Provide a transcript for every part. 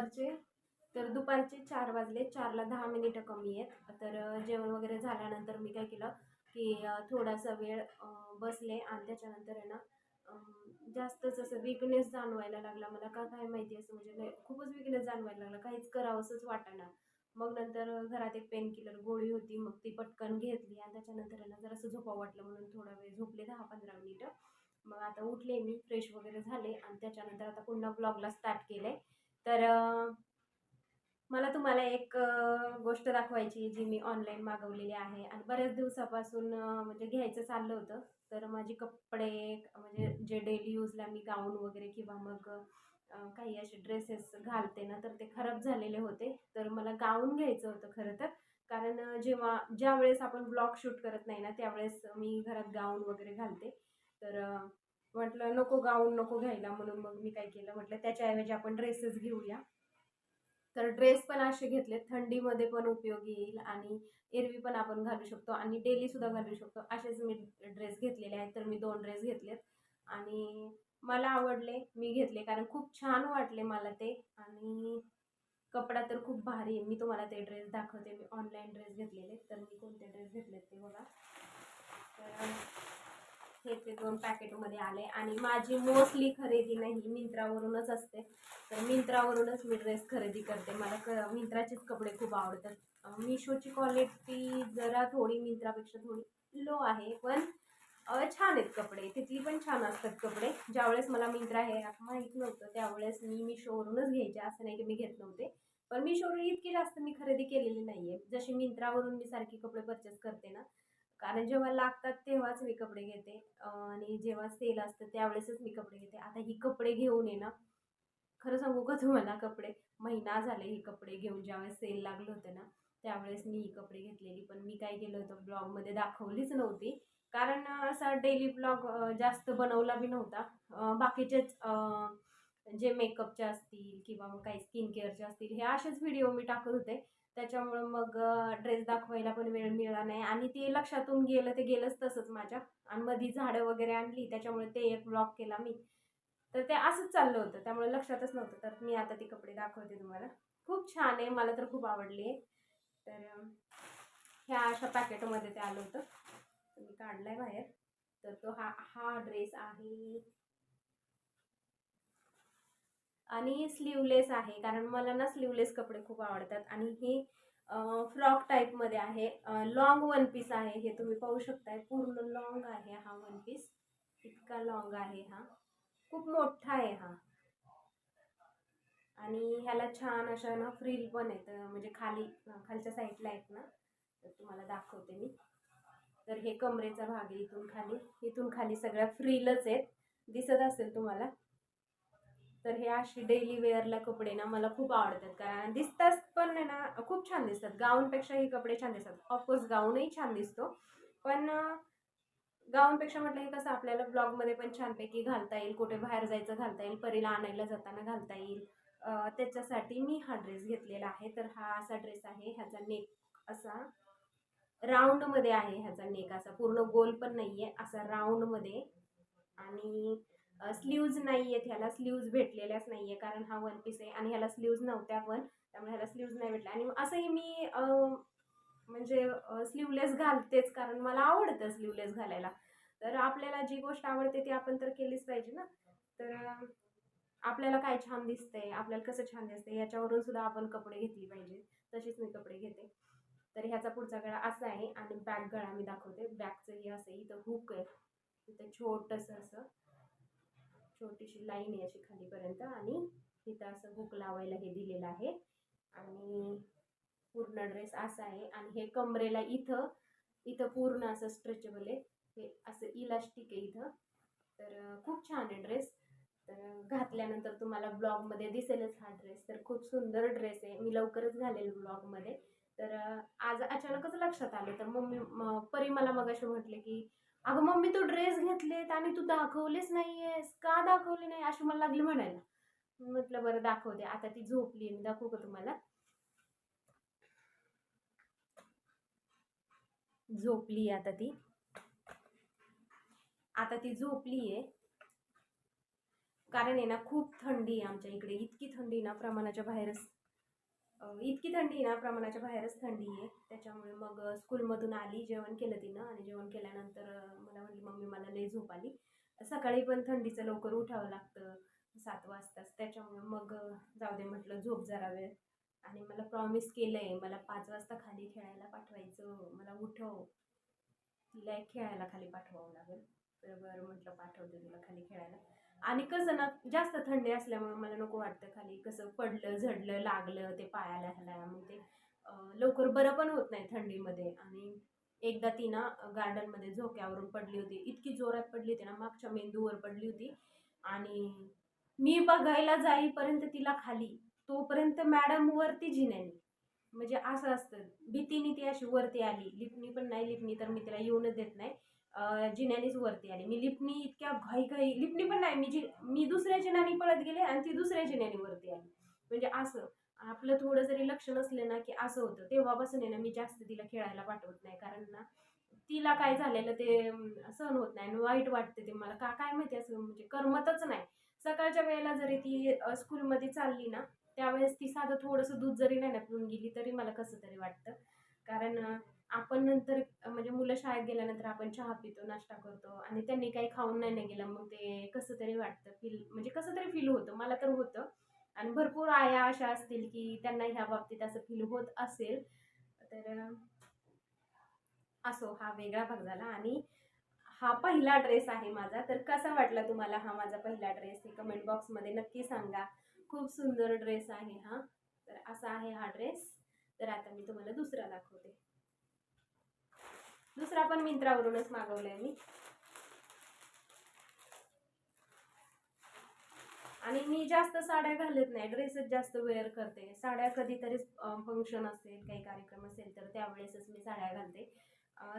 दुपारचे तर दुपारचे चार वाजले. चारला दहा मिनिटं कमी आहेत. तर जेवण वगैरे झाल्यानंतर मी काय केलं की थोडासा वेळ बसले आणि त्याच्यानंतर आहे ना जास्तच असं विकनेस जाणवायला लागला मला. का काय माहिती असं म्हणजे खूपच विकनेस जाणवायला लागला. काहीच करावंसंच वाटेना मग नंतर घरात एक पेन किलर गोळी होती. मग ती पटकन घेतली आणि त्याच्यानंतर आहे ना जरासं झोपा वाटलं म्हणून थोडा वेळ झोपले दहा पंधरा मिनिटं. मग आता उठले मी फ्रेश वगैरे झाले आणि त्याच्यानंतर आता पुन्हा ब्लॉगला स्टार्ट केलं आहे तर मला तुम्हाला एक गोष्ट दाखवायची जी मी ऑनलाईन मागवलेली आहे. आणि बऱ्याच दिवसापासून म्हणजे घ्यायचं चाललं होतं. तर माझे कपडे म्हणजे जे डेली यूजला मी गाऊन वगैरे किंवा मग काही असे ड्रेसेस घालते ना तर ते खराब झालेले होते. तर मला गाऊन घ्यायचं होतं खरं तर. कारण जेव्हा ज्या वेळेस आपण ब्लॉग शूट करत नाही ना त्यावेळेस मी घरात गाऊन वगैरे घालते. तर म्हटलं नको गाऊन नको घ्यायला म्हणून मग मी काय केलं म्हटलं त्याच्याऐवजी आपण ड्रेसेस घेऊया. तर ड्रेस पण असे घेतले थंडीमध्ये पण उपयोगी येईल आणि एरवी पण आपण घालू शकतो आणि डेली सुद्धा घालू शकतो. असेच मी ड्रेस घेतलेले आहेत तर मी दोन ड्रेस घेतलेत आणि मला आवडले मी घेतले कारण खूप छान वाटले मला ते आणि कपडा तर खूप भारी आहे. मी तुम्हाला ते ड्रेस दाखवते. मी ऑनलाईन ड्रेस घेतलेले तर मी कोणते ड्रेस घेतलेत ते बघा. तर हे ते दोन पॅकेटमध्ये आले. आणि माझी मोस्टली खरेदी नाही मिंत्रावरूनच असते. तर मिंत्रावरूनच मी ड्रेस खरेदी करते. मला क मिंत्राचेच कपडे खूप आवडतात. मिशोची क्वालिटी जरा थोडी मिंत्रापेक्षा थोडी लो आहे पण छान आहेत कपडे. तिथली पण छान असतात कपडे. ज्यावेळेस मला मिंत्रा हे माहीत नव्हतं त्यावेळेस मी मिशोवरूनच घ्यायचे असं नाही की मी घेत नव्हते. पण मिशोवरून इतकी जास्त मी खरेदी केलेली नाही आहे जशी मिंत्रावरून मी सारखी कपडे परचेस करते ना कारण जेव्हा लागतात तेव्हाच मी कपडे घेते. आणि जेव्हा सेल असतं त्यावेळेसच मी कपडे घेते. आता ही कपडे घेऊन ये ना खरं सांगू का तुम्हाला कपडे? महिना झाले हे कपडे घेऊन ज्यावेळेस सेल लागलं होतं ना त्यावेळेस मी ही कपडे घेतलेली. पण मी काय केलं होतं ब्लॉगमध्ये दाखवलीच नव्हती. कारण असा डेली ब्लॉग जास्त बनवला बी नव्हता. बाकीचेच जे मेकअपचे असतील किंवा मग काही स्किन केअरचे असतील हे असेच व्हिडिओ मी टाकत होते. त्याच्यामुळं मग ड्रेस दाखवायला पण वेळ मिळाला नाही. आणि ते लक्षातून गेलं ते गेलंच तसंच माझ्या. आणि मधी झाडं वगैरे आणली त्याच्यामुळे ते एक ब्लॉक केला मी. तर ते असंच चाललं होतं. त्यामुळे लक्षातच नव्हतं. तर मी आता ते कपडे दाखवते तुम्हाला. खूप छान आहे. मला तर खूप आवडली. आहे तर ह्या अशा पॅकेटमध्ये ते आलं होतं. मी मी काढलाय बाहेर. तर तो हा हा ड्रेस आहे. आणि स्लीवलेस आहे. कारण मला ना स्लीवलेस कपडे खूप आवडतात. आणि ही फ्रॉक टाईपमध्ये आहे. लॉंग वन पीस आहे हे तुम्ही पाहू शकताय. पूर्ण लॉंग आहे हा वन पीस इतका लॉंग आहे हा. खूप मोठा आहे हा. आणि ह्याला छान अशा ना फ्रील पण आहेत. म्हणजे खाली खालच्या साईडला आहेत ना. तर तुम्हाला दाखवते मी. तर हे कमरेचा भाग आहे इथून खाली. इथून खाली सगळ्या फ्रीलच आहेत. दिसत असेल तुम्हाला. तर हे अशी डेली वेअरला कपडे ना मला खूप आवडतात. कारण दिसतात पण ना खूप छान दिसतात. गाऊनपेक्षा हे कपडे छान दिसतात. ऑफकोर्स गाऊनही छान दिसतो. पण गाऊनपेक्षा म्हटलं की कसं आपल्याला ब्लॉगमध्ये पण छानपैकी घालता येईल. कुठे बाहेर जायचं घालता येईल. परीला आणायला जाताना घालता येईल. त्याच्यासाठी मी हा ड्रेस घेतलेला आहे. तर हा असा ड्रेस आहे. ह्याचा नेक असा राऊंडमध्ये आहे. ह्याचा नेक असा पूर्ण गोल पण नाही आहे असा राऊंडमध्ये आणि स्लीव्ज नाही आहेत ह्याला स्लीव्ज भेटलेल्याच नाही आहे कारण हा वन पीस आहे आणि ह्याला स्लीव्ज नव्हत्या पण त्यामुळे ह्याला स्लीव्ज नाही भेटल्या आणि असंही मी म्हणजे स्लीवलेस घालतेच कारण मला आवडतं स्लीवलेस घालायला. तर आपल्याला जी गोष्ट आवडते ती आपण तर केलीच पाहिजे ना. तर आपल्याला काय छान दिसतंय आपल्याला कसं छान दिसतंय याच्यावरून सुद्धा आपण कपडे घेतली पाहिजे. तशीच मी कपडे घेते. तर ह्याचा पुढचा गळा असा आहे आणि बॅक गळा मी दाखवते. बॅकचं हे असं इथं हुक आहे. इथं छोटंसं असं. छोटीशी लाईन आहे अशी खालीपर्यंत आणि इथं असं हुक लावायला हे दिलेलं आहे. आणि पूर्ण ड्रेस असा आहे आणि हे कमरेला इथं इथं पूर्ण असं स्ट्रेचेबल आहे. हे असं इलास्टिक आहे इथं. तर खूप छान आहे ड्रेस. तर घातल्यानंतर तुम्हाला ब्लॉगमध्ये दिसेलच हा ड्रेस. तर खूप सुंदर ड्रेस आहे. मी लवकरच घालेल ब्लॉगमध्ये. तर आज अचानकच लक्षात आलं. तर मम्मी परी मला मगाशी म्हटले की अगं मम्मी तू ड्रेस घेतलेत आणि तू दाखवलेच नाही आहेस का दाखवले नाही? अशी मला लागली म्हणायला म्हटलं बरं दाखवते आता ती झोपली मी दाखवू का तुम्हाला? झोपली आता ती. आता ती झोपली आहे. कारण आहे ना खूप थंडी आहे आमच्या इकडे. इतकी थंडी ना प्रमाणाच्या बाहेरच. इतकी थंडी आहे ना प्रमाणाच्या बाहेरच थंडी आहे. त्याच्यामुळे मग स्कूलमधून आली जेवण केलं तिनं आणि जेवण केल्यानंतर मला म्हटली मम्मी मला लई झोप आली. सकाळी पण थंडीचं लवकर उठावं लागतं सात वाजताच. त्याच्यामुळे मग जाऊ दे म्हटलं झोप जरा वेळ. आणि मला प्रॉमिस केलं आहे मला पाच वाजता खाली खेळायला पाठवायचं मला उठव. तिला खेळायला खाली पाठवावं लागेल. तर बरं म्हटलं पाठवते तुला खाली खेळायला. आणि कसं ना जास्त थंडी असल्यामुळे मला नको वाटतं खाली. कसं पडलं झडलं लागलं ते पायाला ह्याला मग ते लवकर बरं पण होत नाही थंडीमध्ये. आणि एकदा ती ना गार्डनमध्ये झोक्यावरून पडली होती. इतकी जोरात पडली होती ना मागच्या मेंदूवर पडली होती. आणि मी बघायला जाईपर्यंत तिला खाली तोपर्यंत मॅडम वरती जिन्यानी म्हणजे असं असतं. भीतीने ती अशी वरती आली. लिपणी पण नाही लिपणी तर मी तिला येऊनच देत नाही. जिन्यानीच वरती आली. मी लिपणी इतक्या घाई घाई लिपणी पण नाही मी जी मी दुसऱ्या जिन्यानी पळत गेले आणि ती दुसऱ्या जिन्यानी वरती आली. म्हणजे असं आपलं थोडं जरी लक्ष नसलं ना की असं होतं तेव्हापासून आहे ना मी जास्त तिला खेळायला पाठवत नाही. कारण ना तिला काय झालेलं ते सहन होत नाही आणि वाईट वाटते ते मला. का काय माहिती असं म्हणजे करमतच नाही. सकाळच्या वेळेला जरी ती स्कूलमध्ये चालली ना त्यावेळेस ती साधं थोडंसं दूध जरी नाही ना पिऊन गेली तरी मला कसं तरी वाटतं. कारण आपण नंतर म्हणजे मुलं शाळेत गेल्यानंतर आपण चहा पितो नाश्ता करतो आणि त्यांनी काही खाऊन नाही ना गेलं मग ते कसं तरी वाटतं फील म्हणजे कसं तरी फील होतं मला तर होतं. आणि भरपूर आया अशा असतील की त्यांना ह्या बाबतीत असं फील होत असेल तर असो हा वेगळा भाग झाला. आणि हा पहिला ड्रेस आहे माझा तर कसा वाटला तुम्हाला हा माझा पहिला ड्रेस हे कमेंट बॉक्समध्ये नक्की सांगा. खूप सुंदर ड्रेस आहे हा. तर असा आहे हा ड्रेस तर आता मी तुम्हाला दुसरा दाखवते. दुसरा पण मिंत्रावरूनच मागवलाय मी. आणि मी जास्त साड्या घालत नाही ड्रेसच जास्त वेअर करते. साड्या कधीतरी फंक्शन असेल काही कार्यक्रम असेल तर त्यावेळेसच मी साड्या घालते.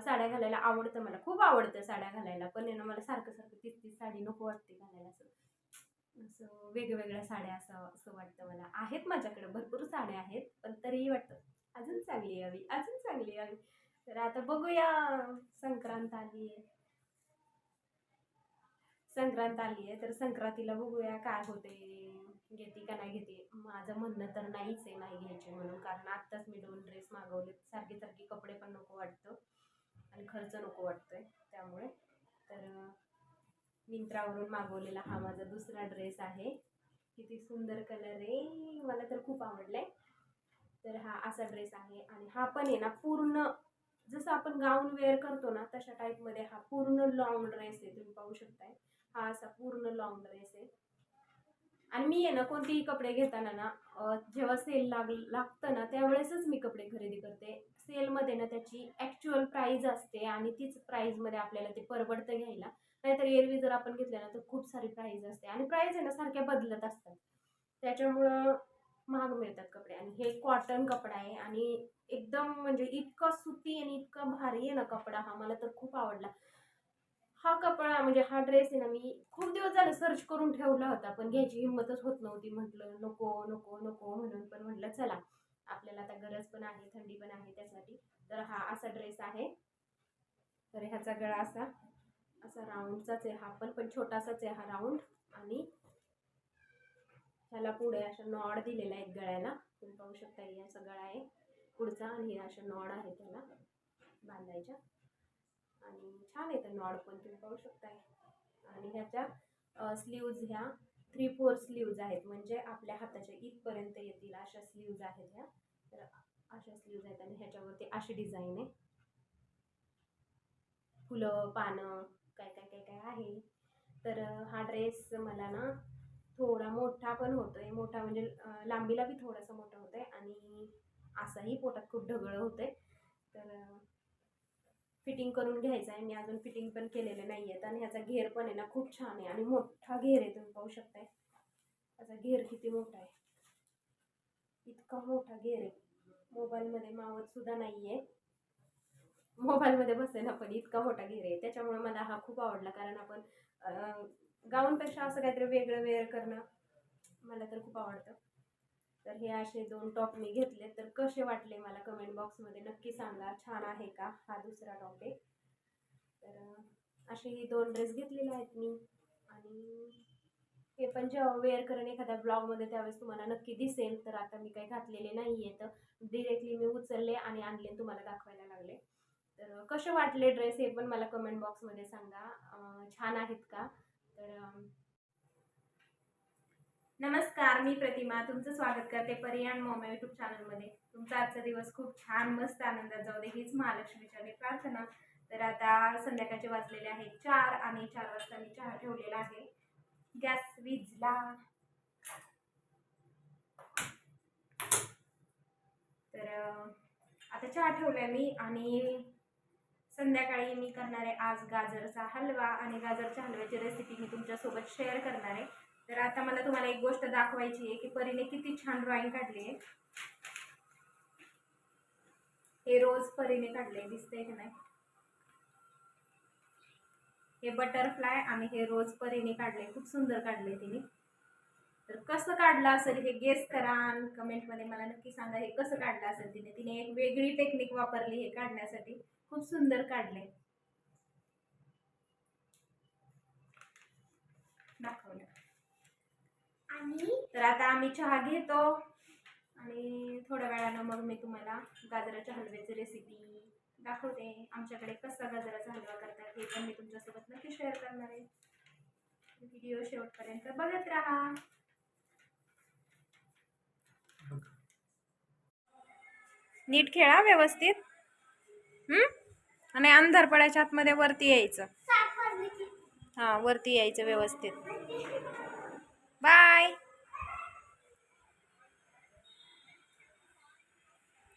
साड्या घालायला आवडतं मला खूप आवडतं साड्या घालायला. पण आहे ना मला सारखं सारखं तीच तीच साडी नको वाटते घालायला असं. असं वेगवेगळ्या साड्या असं असं वाटतं मला. आहेत माझ्याकडे भरपूर साड्या आहेत पण तरीही वाटतं अजून चांगली यावी अजून चांगली यावी. तर आता बघूया. संक्रांत आली आहे. संक्रांत आली आहे तर संक्रांतीला बघूया काय होते घेते का नाही घेते. माझं म्हणणं तर नाहीच आहे नाही घ्यायचे म्हणून. कारण आत्ताच मी दोन ड्रेस मागवले सारखे सारखे कपडे पण नको वाटतं. आणि खर्च नको वाटतोय त्यामुळे. तर मिंत्रावरून मागवलेला हा माझा दुसरा ड्रेस आहे. किती सुंदर कलर आहे. मला तर खूप आवडलाय. तर हा असा ड्रेस आहे. आणि हा पण आहे ना पूर्ण जसं आपण गाऊन वेअर करतो ना तशा टाईपमध्ये हा पूर्ण लॉंग ड्रेस आहे तुम्ही पाहू शकताय. हा असा पूर्ण लॉंग ड्रेस आहे. आणि मी आहे ना कोणतेही कपडे घेताना ना जेव्हा सेल लाग लागतं ना त्यावेळेसच मी कपडे खरेदी करते. सेलमध्ये ना त्याची ॲक्च्युअल प्राईज असते आणि तीच प्राईजमध्ये आपल्याला ते परवडतं घ्यायला. नाहीतर एरवी जर आपण घेतलं ना तर खूप सारी प्राईज असते. आणि प्राईज आहे ना सारख्या बदलत असतात. त्याच्यामुळं महाग मिळतात कपडे. आणि हे कॉटन कपडा आहे आणि एकदम म्हणजे इतका सुती आणि इतका भारी आहे ना कपडा हा. मला तर खूप आवडला. हा कपडा म्हणजे हा ड्रेस आहे ना मी खूप दिवस झाले सर्च करून ठेवला होता पण घ्यायची हिंमतच होत नव्हती. म्हटलं नको नको नको म्हणून पण म्हटलं चला आपल्याला आता गरज पण आहे थंडी पण आहे त्यासाठी. तर हा असा ड्रेस आहे. तर ह्याचा गळा असा असा राऊंडचाच आहे हा पण पण छोटासाच आहे हा राऊंड आणि ह्याला पुढे अशा नॉड दिलेला आहे गळ्याला. तुम्ही पाहू शकता हे असा गळा आहे पुढचा आणि हे अशा नॉड आहे त्याला बांधायच्या. आणि छान येतं नॉड पण तुम्ही पाहू शकताय. आणि ह्याच्या स्लीव्ज ह्या थ्री फोर स्लीव्ज आहेत. म्हणजे आपल्या हाताच्या इथपर्यंत येतील अशा स्लीव्ज आहेत ह्या. तर अशा स्लीव्ज आहेत आणि ह्याच्यावरती अशी डिझाईन आहे. फुलं पानं काय काय काय काय आहे. तर हा ड्रेस मला ना थोडा मोठा पण होतोय. मोठा म्हणजे लांबीला बी थोडासा मोठा होतोय आणि असाही पोटात खूप ढगळं होतंय. तर फिटिंग करून घ्यायचं आहे. मी अजून फिटिंग पण केलेले नाही आहेत आणि ह्याचा घेर पण आहे ना खूप छान आहे आणि मोठा घेर आहे. तुम्ही पाहू शकताय. त्याचा घेर किती मोठा आहे. इतका मोठा घेर आहे. मोबाईलमध्ये मावत सुद्धा नाही आहे मोबाईलमध्ये बसेल आपण इतका मोठा घेर आहे. त्याच्यामुळे मला हा खूप आवडला. कारण आपण गाऊनपेक्षा असं काहीतरी वेगळं वेअर करणं मला तर खूप आवडतं. तर हे असे दोन टॉप मी घेतले. तर कसे वाटले मला कमेंट बॉक्समध्ये नक्की सांगा. छान आहे का हा दुसरा टॉप आहे तर असे हे दोन ड्रेस घेतलेले आहेत मी. आणि हे पण जेव्हा वेअर करेन एखाद्या ब्लॉगमध्ये त्यावेळेस तुम्हाला नक्की दिसेल. तर आता मी काही घातलेले नाही आहे तर डिरेक्टली मी उचलले आणि आणले तुम्हाला दाखवायला लागले. तर कसे वाटले ड्रेस हे पण मला कमेंट बॉक्समध्ये सांगा. छान आहेत का? तर नमस्कार मी प्रतिमा. तुमचं स्वागत करते परियाण मॉम यूट्यूब चॅनलमध्ये तुमचा आजचा दिवस खूप छान मस्त आनंदात जाऊ दे हीच महालक्ष्मीच्या मी प्रार्थना. तर आता संध्याकाळचे वाजलेले आहेत चार आणि चार वाजता मी चहा ठेवलेला आहे. गॅस विजला. तर आता चहा ठेवलाय मी आणि संध्याकाळी मी करणार आहे आज गाजरचा हलवा आणि गाजरच्या हलव्याची रेसिपी मी तुमच्यासोबत शेअर करणार आहे. तर आता मला तुम्हाला एक गोष्ट दाखवायची आहे की परीने किती छान ड्रॉइंग काढली आहे. हे रोज परीने काढले दिसतंय की नाही? हे बटरफ्लाय आणि हे रोज परीने काढले खूप सुंदर काढले तिने. तर कसं काढलं असेल हे गेस करा आणि कमेंटमध्ये मला नक्की सांगा हे कसं काढलं असेल तिने. तिने एक वेगळी टेक्निक वापरली हे काढण्यासाठी. खूप सुंदर काढले. दाखवलं. आणि? तर आता आम्ही चहा घेतो आणि थोड्या वेळानं मग मी तुम्हाला गाजराच्या हलव्याची रेसिपी दाखवते. आमच्याकडे कसा गाजराचा हलवा करतात हे पण मी तुमच्यासोबत नक्की शेअर करणार आहे. व्हिडिओ शेवटपर्यंत बघत राहा. नीट खेळा व्यवस्थित. हम्म? आणि अंधार पडायच्या आतमध्ये वरती यायचं. हां वरती यायचं व्यवस्थित. बाय.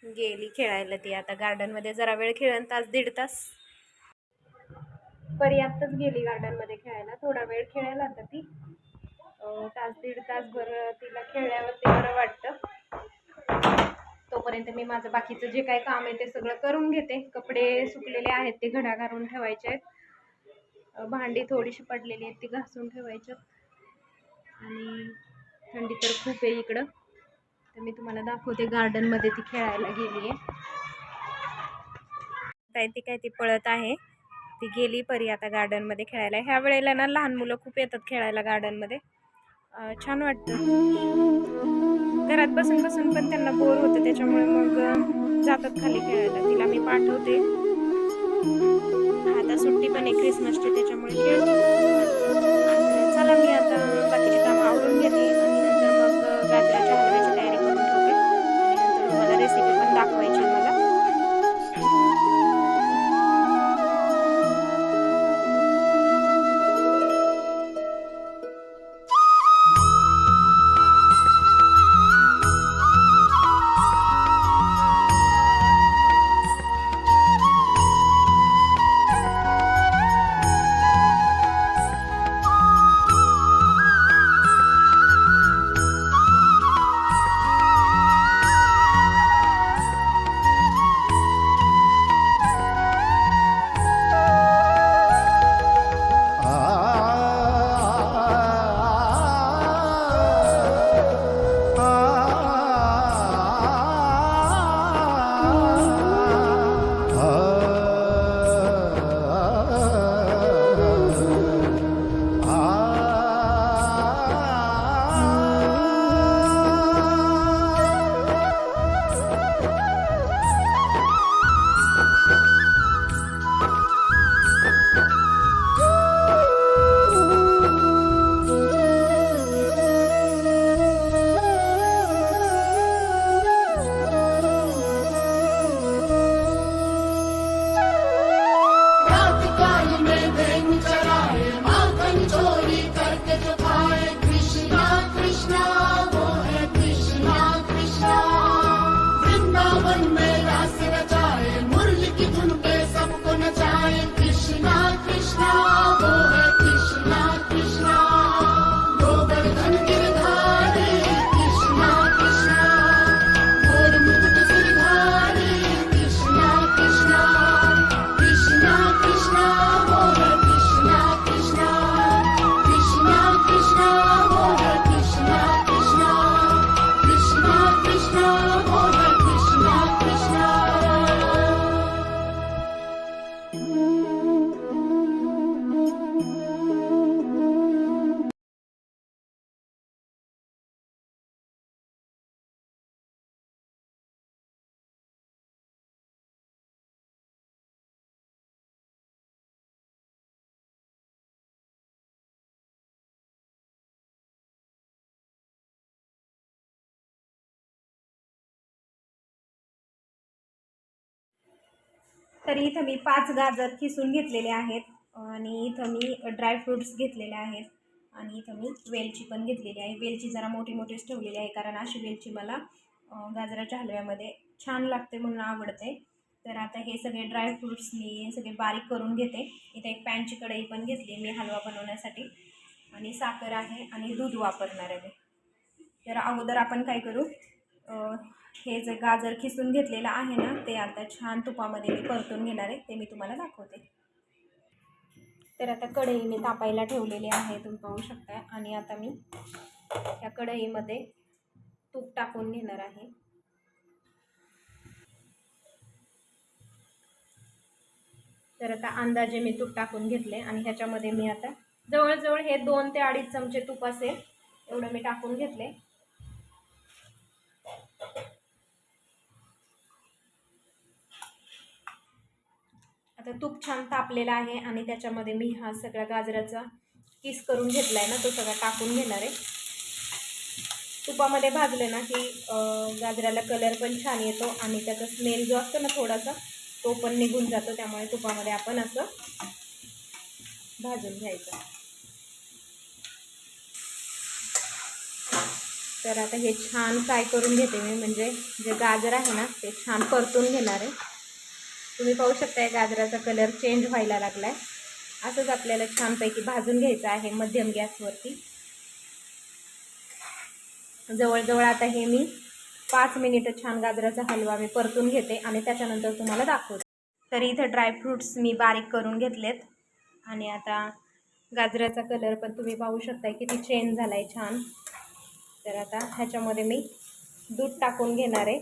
गेली खेळायला ती आता गार्डनमध्ये जरा वेळ खेळन तास दीड तास. पर्याप्तच गेली गार्डनमध्ये खेळायला थोडा वेळ खेळायला आता ती. तास दीड तास बरं तिला खेळल्यावरती बरं वाटतं. तोपर्यंत मी माझं बाकीचं जे काही काम आहे ते सगळं करून घेते. कपडे सुकलेले आहेत ते घडा घालून ठेवायचे आहेत. भांडी थोडीशी पडलेली आहेत ती घासून ठेवायच्यात आणि थंडी तर खूप आहे इकडं. तर मी तुम्हाला दाखवते गार्डनमध्ये ती खेळायला गेली आहे. काय ती काय ती पळत आहे. ती गेली परी आता गार्डनमध्ये खेळायला. ह्या वेळेला ना लहान मुलं खूप येतात खेळायला गार्डनमध्ये. छान वाटतं. घरात बसून बसून पण त्यांना बोर होतं त्याच्यामुळे मग जातात खाली खेळायला. तिला मी पाठवते. आता सुट्टी पण आहे क्रिसमसची त्याच्यामुळे खेळते. तरी इथं मी पाच गाजर खिसून घेतलेले आहेत आणि इथं मी ड्रायफ्रूट्स घेतलेले आहेत आणि इथं मी वेलची पण घेतलेली आहे. वेलची जरा मोठी मोठीच ठेवलेली आहे कारण अशी वेलची मला गाजराच्या हलव्यामध्ये छान लागते म्हणून आवडते. तर आता हे सगळे ड्रायफ्रूट्स मी सगळे बारीक करून घेते. इथे एक पॅनची कढई पण घेतली मी हलवा बनवण्यासाठी. आणि साखर आहे आणि दूध वापरणार आहे तर अगोदर आपण काय करू हे जे गाजर खिसून घेतलेलं आहे ना ते आता छान तुपामध्ये मी परतून घेणार आहे ते मी तुम्हाला दाखवते. तर आता कढई मी तापायला ठेवलेली आहे तुम्ही पाहू शकता आणि आता मी त्या कढईमध्ये तूप टाकून घेणार आहे. तर आता अंदाजे मी तूप टाकून घेतले आणि ह्याच्यामध्ये मी आता जवळजवळ हे दोन ते अडीच चमचे तूप असेल एवढं मी टाकून घेतले. आता तूप छान तापलेलं आहे आणि त्याच्यामध्ये मी हा सगळ्या गाजराचा किस करून घेतला आहे ना तो सगळा टाकून घेणार आहे. तुपामध्ये भाजलं ना की गाजराला कलर पण छान येतो आणि त्याचा स्मेल जो असतो ना थोडासा तो पण निघून जातो. त्यामुळे तुपामध्ये आपण असं भाजून घ्यायचं. तर आता हे छान फ्राय करून घेते मी. म्हणजे जे गाजर आहे ना ते छान परतून घेणार आहे. तुम्ही पाहू शकताय गाजराचा कलर चेंज व्हायला लागला आहे असंच आपल्याला छानपैकी भाजून घ्यायचं आहे मध्यम गॅसवरती जवळजवळ आता हे मी पाच मिनिटं छान गाजराचा हलवा मी परतून घेते आणि त्याच्यानंतर तुम्हाला दाखवते. तर इथं ड्रायफ्रूट्स मी बारीक करून घेतलेत. आणि आता गाजराचा कलर पण तुम्ही पाहू शकताय किती चेंज झाला आहे छान. तर आता ह्याच्यामध्ये मी दूध टाकून घेणार आहे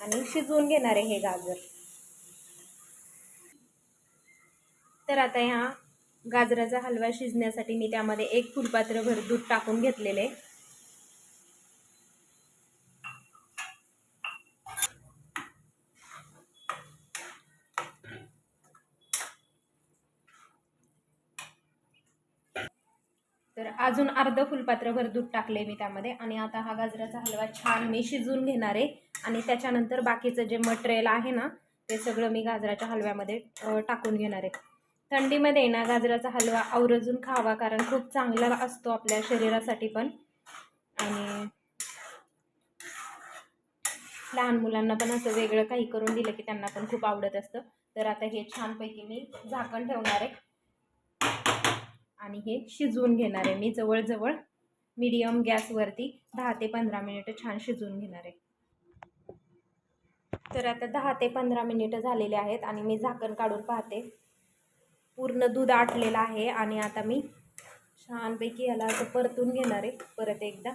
आणि शिजवून घेणार आहे हे गाजर. तर आता ह्या गाजराचा हलवा शिजण्यासाठी मी त्यामध्ये एक फुलपात्रभर दूध टाकून घेतलेले. तर अजून अर्ध फुलपात्रभर दूध टाकले मी त्यामध्ये. आणि आता हा गाजराचा हलवा छान मी शिजून घेणार आहे. आणि त्याच्यानंतर बाकीचं जे मटेरियल आहे ना ते सगळं मी गाजराच्या हलव्यामध्ये टाकून घेणार आहे. थंडीमध्ये ना गाजराचा हलवा आवर्जून खावा कारण खूप चांगला असतो आपल्या शरीरासाठी पण. आणि लहान मुलांना पण असं वेगळं काही करून दिलं की त्यांना पण खूप आवडत असतं. तर आता हे छानपैकी मी झाकण ठेवणार आहे. आणि हे शिजवून घेणार आहे मी जवळजवळ मीडियम गॅसवरती दहा ते पंधरा मिनिटं छान शिजवून घेणार आहे. तर आता दहा ते पंधरा मिनिटं झालेले आहेत आणि मी झाकण काढून पाहते. पूर्ण दूध आटलेलं आहे आणि आता मी छानपैकी याला असं परतून घेणार आहे. परत एकदा.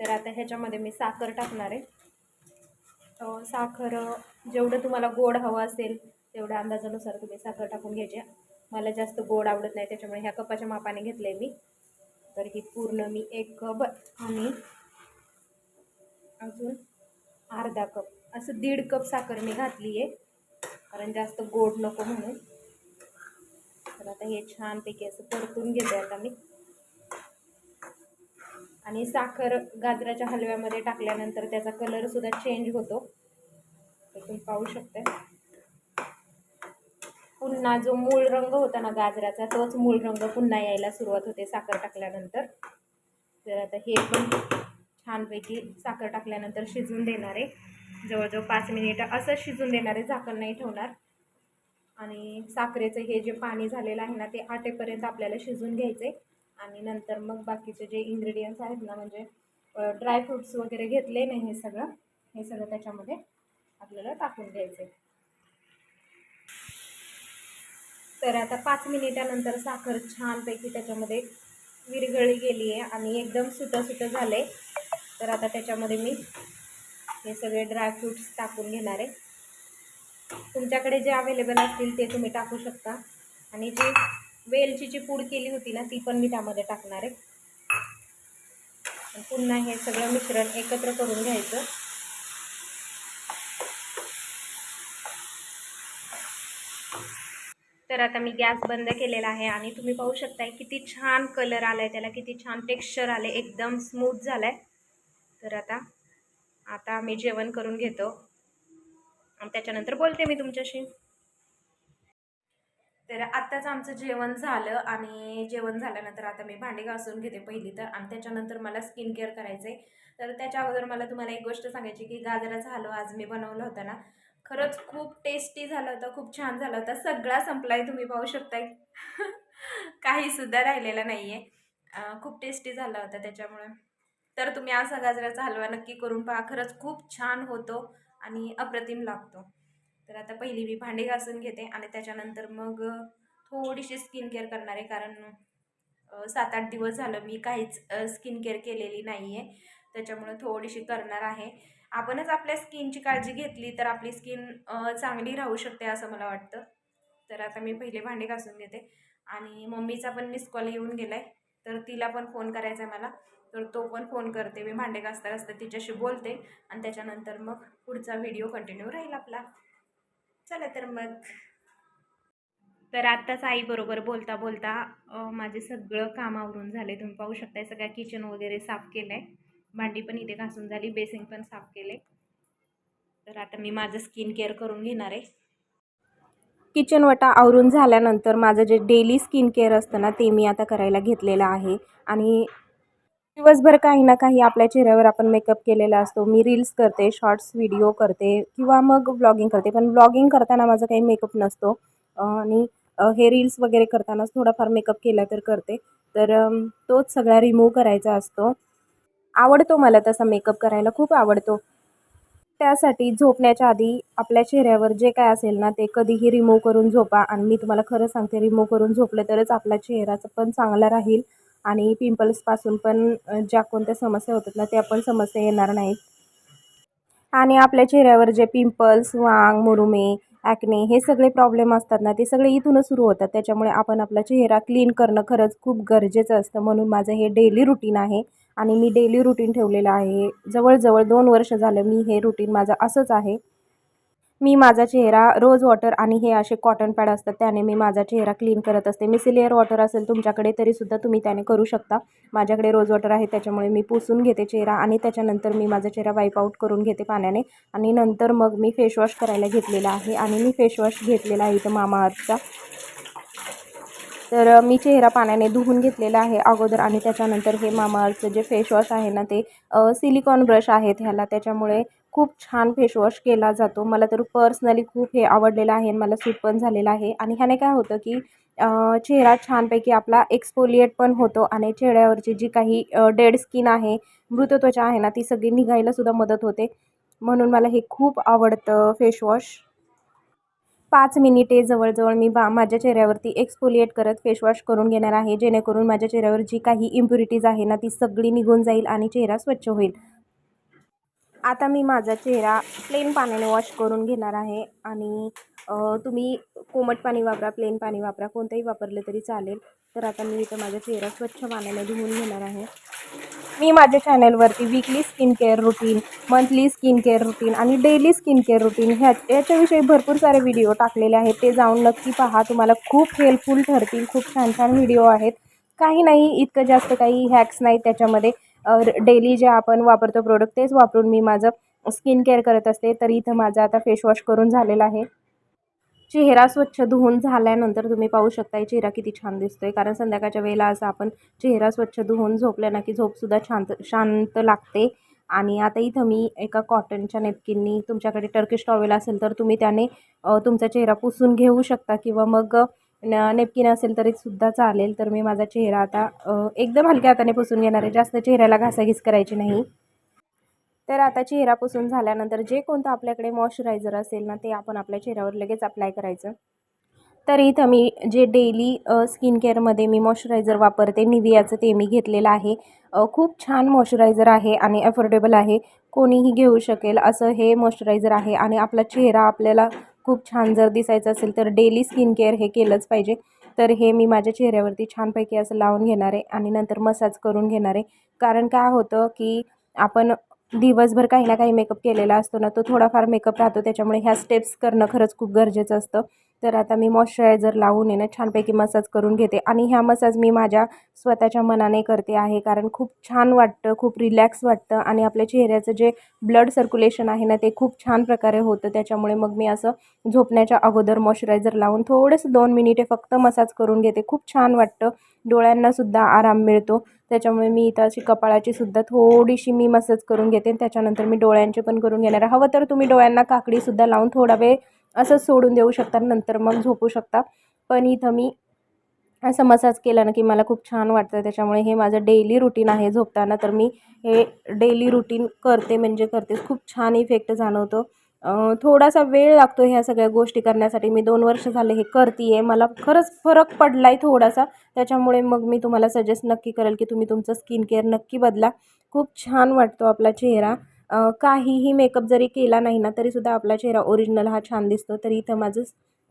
तर आता ह्याच्यामध्ये मी साखर टाकणार आहे. साखर जेवढं तुम्हाला गोड हवं असेल तेवढ्या अंदाजानुसार तुम्ही साखर टाकून घ्यायची. मला जास्त गोड आवडत नाही त्याच्यामुळे ह्या कपाच्या मापाने घेतलं आहे मी. तर ही पूर्ण मी एक कप आणि अजून अर्धा कप असं दीड कप साखर मी घातली आहे कारण जास्त गोड नको म्हणून. तर आता हे छानपैकी असं परतून घेते आता मी. आणि साखर गाजराच्या हलव्यामध्ये टाकल्यानंतर त्याचा कलरसुद्धा चेंज होतो. तर तुम्ही पाहू शकता पुन्हा जो मूळ रंग होता ना गाजराचा तोच मूळ रंग पुन्हा यायला सुरुवात होते साखर टाकल्यानंतर. तर आता हे पण छानपैकी साखर टाकल्यानंतर शिजून देणार आहे. जवळजवळ पाच मिनिटं असं शिजून देणार आहे झाकण नाही ठेवणार. आणि साखरेचं हे जे पाणी झालेलं आहे ना ते आटेपर्यंत आपल्याला शिजून घ्यायचं आहे आणि नंतर मग बाकीचे जे इंग्रेडियंट्स आहेत ना म्हणजे ड्रायफ्रूट्स वगैरे घेतले नाही हे सगळं हे सगळं त्याच्यामध्ये आपल्याला टाकून घ्यायचं आहे तर आता पाच मिनिटानंतर साखर छानपैकी त्याच्यामध्ये विरघळी गेली आहे आणि एकदम सुटं सुटं झालं आहे तर आता त्याच्यामध्ये मी हे सगळे ड्रायफ्रूट्स टाकून घेणार आहे. तुमच्याकडे जे अवेलेबल असतील ते तुम्ही टाकू शकता. आणि जी वेलची जी पूड केली होती ना ती पण मी त्यामध्ये टाकणार आहे. पुन्हा हे सगळं मिश्रण एकत्र करून घ्यायचं. तर आता मी गॅस बंद केलेला आहे आणि तुम्ही पाहू शकताय किती छान कलर आला आहे त्याला किती छान टेक्स्चर आले एकदम स्मूथ झालं आहे तर आता आता मी जेवण करून घेतो. आणि त्याच्यानंतर बोलते मी तुमच्याशी. तर आत्ताच आमचं जेवण झालं आणि जेवण झाल्यानंतर आता मी भांडी घासून घेते पहिली तर. आणि त्याच्यानंतर मला स्किन केअर करायचं आहे तर त्याच्या अगोदर मला तुम्हाला एक गोष्ट सांगायची की गाजराचा हलवा आज मी बनवला होता ना. खरंच खूप टेस्टी झाला होता खूप छान झाला होता. सगळा संपलाय तुम्ही पाहू शकताय. काही सुद्धा राहिलेला नाही आहे खूप टेस्टी झाला होता त्याच्यामुळे. तर तुम्ही असा गाजराचा हलवा नक्की करून पहा. खरंच खूप छान होतो आणि अप्रतिम लागतो. तर आता पहिली मी भांडी घासून घेते आणि त्याच्यानंतर मग थोडीशी स्किन केअर करणार आहे. कारण सात आठ दिवस झालं मी काहीच स्किन केअर केलेली नाही आहे त्याच्यामुळं थोडीशी करणार आहे. आपणच आपल्या स्किनची काळजी घेतली तर आपली स्किन चांगली राहू शकते असं मला वाटतं. तर आता मी पहिले भांडी घासून घेते. आणि मम्मीचा पण मिस कॉल येऊन गेला आहे तर तिला पण फोन करायचा आहे मला. तर तो पण फोन करते. मी भांडे घासता घासता तिच्याशी बोलते आणि त्याच्यानंतर मग पुढचा व्हिडिओ कंटिन्यू राहील आपला. चला तर मग. तर आत्ताच आईबरोबर बोलता बोलता माझे सगळं काम आवरून झाले. तुम्ही पाहू शकताय सगळ्या किचन वगैरे साफ केलं आहे भांडी पण इथे घासून झाली बेसिंग पण साफ केले. तर आता मी माझं स्किन केअर करून घेणार आहे. किचन वटा आवरून झाल्यानंतर माझं जे डेली स्किन केअर असतं ना ते मी आता करायला घेतलेलं आहे. आणि दिवसभर काही ना काही आपल्या चेहऱ्यावर आपण मेकअप केलेला असतो. मी रील्स करते शॉर्ट्स व्हिडिओ करते किंवा मग ब्लॉगिंग करते. पण ब्लॉगिंग करताना माझा काही मेकअप नसतो. आणि हे रील्स वगैरे करतानाच थोडाफार मेकअप केला तर करते. तर तोच सगळा रिमूव्ह करायचा असतो. आवडतो मला तसा मेकअप करायला. खूप आवडतो. त्यासाठी झोपण्याच्या आधी आपल्या चेहऱ्यावर जे काय असेल ना ते कधीही रिमूव्ह करून झोपा. आणि मी तुम्हाला खरं सांगते रिमूव्ह करून झोपलं तरच आपला चेहराचं पण चांगला राहील. आणि पिंपल्सपासून पण ज्या कोणत्या समस्या होतात ना त्या पण समस्या येणार नाहीत. आणि आपल्या चेहऱ्यावर जे पिंपल्स वांग मुरुमे ॲक्ने हे सगळे प्रॉब्लेम असतात ना ते सगळे इथूनच सुरू होतात. त्याच्यामुळे आपण आपला चेहरा क्लीन करणं खरंच खूप गरजेचं असतं. म्हणून माझं हे डेली रुटीन आहे आणि मी डेली रुटीन ठेवलेलं आहे. जवळजवळ दोन वर्ष झालं मी हे रुटीन माझं असंच आहे. मी माझा चेहरा रोज वॉटर आणि हे असे कॉटन पॅड असतात त्याने मी माझा चेहरा क्लीन करत असते. मिसिलियर वॉटर असेल तुमच्याकडे तरीसुद्धा तुम्ही त्याने करू शकता. माझ्याकडे रोज वॉटर आहे त्याच्यामुळे मी पुसून घेते चेहरा आणि त्याच्यानंतर मी माझा चेहरा वाईप आऊट करून घेते पाण्याने. आणि नंतर मग मी फेसवॉश करायला घेतलेला आहे आणि मी फेसवॉश घेतलेला आहे इथं मामाअर्थचा. तर मी चेहरा पाण्याने धुवून घेतलेला आहे अगोदर आणि त्याच्यानंतर हे मामाअर्थचं जे फेसवॉश आहे ना ते सिलिकॉन ब्रश आहेत ह्याला. त्याच्यामुळे खूप छान फेशवॉश केला जातो. मला तर पर्सनली खूप हे आवडलेलं आहे आणि मला सूट पण झालेलं आहे. आणि ह्याने काय होतं की चेहरा छानपैकी आपला एक्सपोलिएट पण होतो आणि चेहऱ्यावरची जी काही डेड स्किन आहे मृत त्वचा आहे ना ती सगळी निघायला सुद्धा मदत होते. म्हणून मला हे खूप आवडतं फेशवॉश पाच मिनिटे जवळजवळ मी बा माझ्या चेहऱ्यावरती एक्सपोलिएट करत फेशवॉश करून घेणार आहे. जेणेकरून माझ्या चेहऱ्यावर जी काही इम्प्युरिटीज आहे ना ती सगळी निघून जाईल आणि चेहरा स्वच्छ होईल. आता मी माझा चेहरा प्लेन पाण्याने वॉश करून घेणार आहे आणि तुम्ही कोमट पाणी वापरा प्लेन पाणी वापरा कोणतंही वापरलं तरी चालेल. तर आता मी इथं माझा चेहरा स्वच्छ पाण्याने धुवून घेणार आहे. मी माझ्या चॅनलवरती weekly skin care routine monthly skin care routine आणि डेली स्किन केअर रुटीन ह्या याच्याविषयी भरपूर सारे व्हिडिओ टाकलेले आहेत. ते जाऊन नक्की पहा. तुम्हाला खूप हेल्पफुल ठरतील. खूप छान छान व्हिडिओ आहेत. काही नाही इतकं जास्त काही हॅक्स नाही त्याच्यामध्ये. डेली जे आपण वापरतो प्रोडक्ट तेच वापरून मी माझं स्किन केअर करत असते. तर इथं माझं आता फेसवॉश करून झालेलं आहे. चेहरा स्वच्छ धुवून झाल्यानंतर तुम्ही पाहू शकता चेहरा किती छान दिसतोय. कारण संध्याकाळच्या वेळेला असं आपण चेहरा स्वच्छ धुवून झोपल्यानं ना की झोपसुद्धा शांत शांत लागते. आणि आता इथं मी एका कॉटनच्या नेपकिननी तुमच्याकडे टर्किश टॉवेल असेल तर तुम्ही त्याने तुमचा चेहरा पुसून घेऊ शकता. किंवा मग न नेपकिन असेल तरी सुद्धा चालेल तर मी माझा चेहरा आता एकदम हलक्या हाताने पुसून घेणार आहे. जास्त चेहऱ्याला घासाघीस करायची नाही. तर आता चेहरा पुसून झाल्यानंतर जे कोणतं आपल्याकडे मॉइश्चरायझर असेल ना ते आपण आपल्या चेहऱ्यावर लगेच अप्लाय करायचं. तर इथं मी जे डेली स्किन केअरमध्ये मी मॉइश्चरायझर वापरते निवियाचं ते मी घेतलेलं आहे. खूप छान मॉइश्चरायझर आहे आणि अफोर्डेबल आहे. कोणीही घेऊ शकेल असं हे मॉइश्चरायझर आहे. आणि आपला चेहरा आपल्याला खूप छान जर दिसायचं असेल तर डेली स्किन केअर हे केलंच पाहिजे. तर हे मी माझ्या चेहऱ्यावरती छानपैकी असं लावून घेणार आहे आणि नंतर मसाज करून घेणार आहे. कारण काय होतं की आपण दिवसभर काही ना काही मेकअप केलेला असतो ना तो थोडाफार मेकअप राहतो. त्याच्यामुळे ह्या स्टेप्स करणं खरंच खूप गरजेचं असतं. तर आता मी मॉइश्चरायझर लावून आहे ना छानपैकी मसाज करून घेते. आणि ह्या मसाज मी माझ्या स्वतःच्या मनाने करते आहे कारण खूप छान वाटतं खूप रिलॅक्स वाटतं आणि आपल्या चेहऱ्याचं जे ब्लड सर्क्युलेशन आहे ना ते खूप छान प्रकारे होतं. त्याच्यामुळे मग मी असं झोपण्याच्या अगोदर मॉइश्चरायझर लावून थोडंसं दोन मिनिटे फक्त मसाज करून घेते. खूप छान वाटतं. डोळ्यांनासुद्धा आराम मिळतो. त्याच्यामुळे मी इथं अशी कपाळाची सुद्धा थोडीशी मी मसाज करून घेते. त्याच्यानंतर मी डोळ्यांचे पण करून घेणार हवं तर तुम्ही डोळ्यांना काकडीसुद्धा लावून थोडा वेळ असंच सोडून देऊ शकता नंतर मग झोपू शकता. पण इथं मी असं मसाज केला ना की मला खूप छान वाटतं. त्याच्यामुळे हे माझं डेली रुटीन आहे झोपताना. तर मी हे डेली रुटीन करते म्हणजे करतेच खूप छान इफेक्ट जाणवतो. थोडासा वेळ लागतो ह्या सगळ्या गोष्टी करण्यासाठी. मी दोन वर्ष झाले हे करते आहे मला खरंच फरक पडला आहे थोडासा. त्याच्यामुळे मग मी तुम्हाला सजेस्ट नक्की करेल की तुम्ही तुमचं स्किन केअर नक्की बदला. खूप छान वाटतो आपला चेहरा. काहीही मेकअप जरी केला नाही ना तरीसुद्धा आपला चेहरा ओरिजिनल हा छान दिसतो. तरी इथं माझं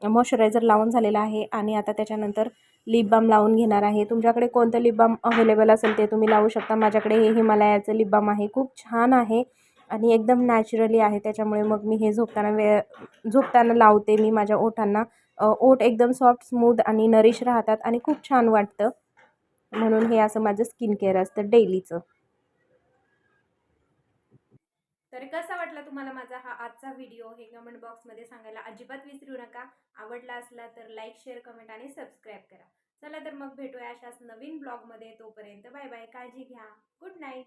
मॉइश्चरायझर लावून झालेलं आहे आणि आता त्याच्यानंतर लिप बाम लावून घेणार आहे. तुमच्याकडे कोणतं लिप बाम अवेलेबल असेल ते तुम्ही लावू शकता. माझ्याकडे हे हिमालयाचं लिप बाम आहे. खूप छान आहे आणि एकदम नॅचरली आहे. त्याच्यामुळे मग मी हे झोपताना वेळ झोपताना लावते मी माझ्या ओठांना. ओठ एकदम सॉफ्ट स्मूथ आणि नरिश राहतात आणि खूप छान वाटतं. म्हणून हे असं माझं स्किन केअर असतं डेलीचं तर कसा वाटला तुम्हाला माझा हा आजचा व्हिडिओ? हे कमेंट बॉक्समध्ये सांगायला अजिबात विसरू नका. आवडला असला तर लाईक शेअर कमेंट आणि सबस्क्राईब करा. चला तर मग भेटूया अशाच नवीन ब्लॉगमध्ये तोपर्यंत बाय बाय काळजी घ्या. Good night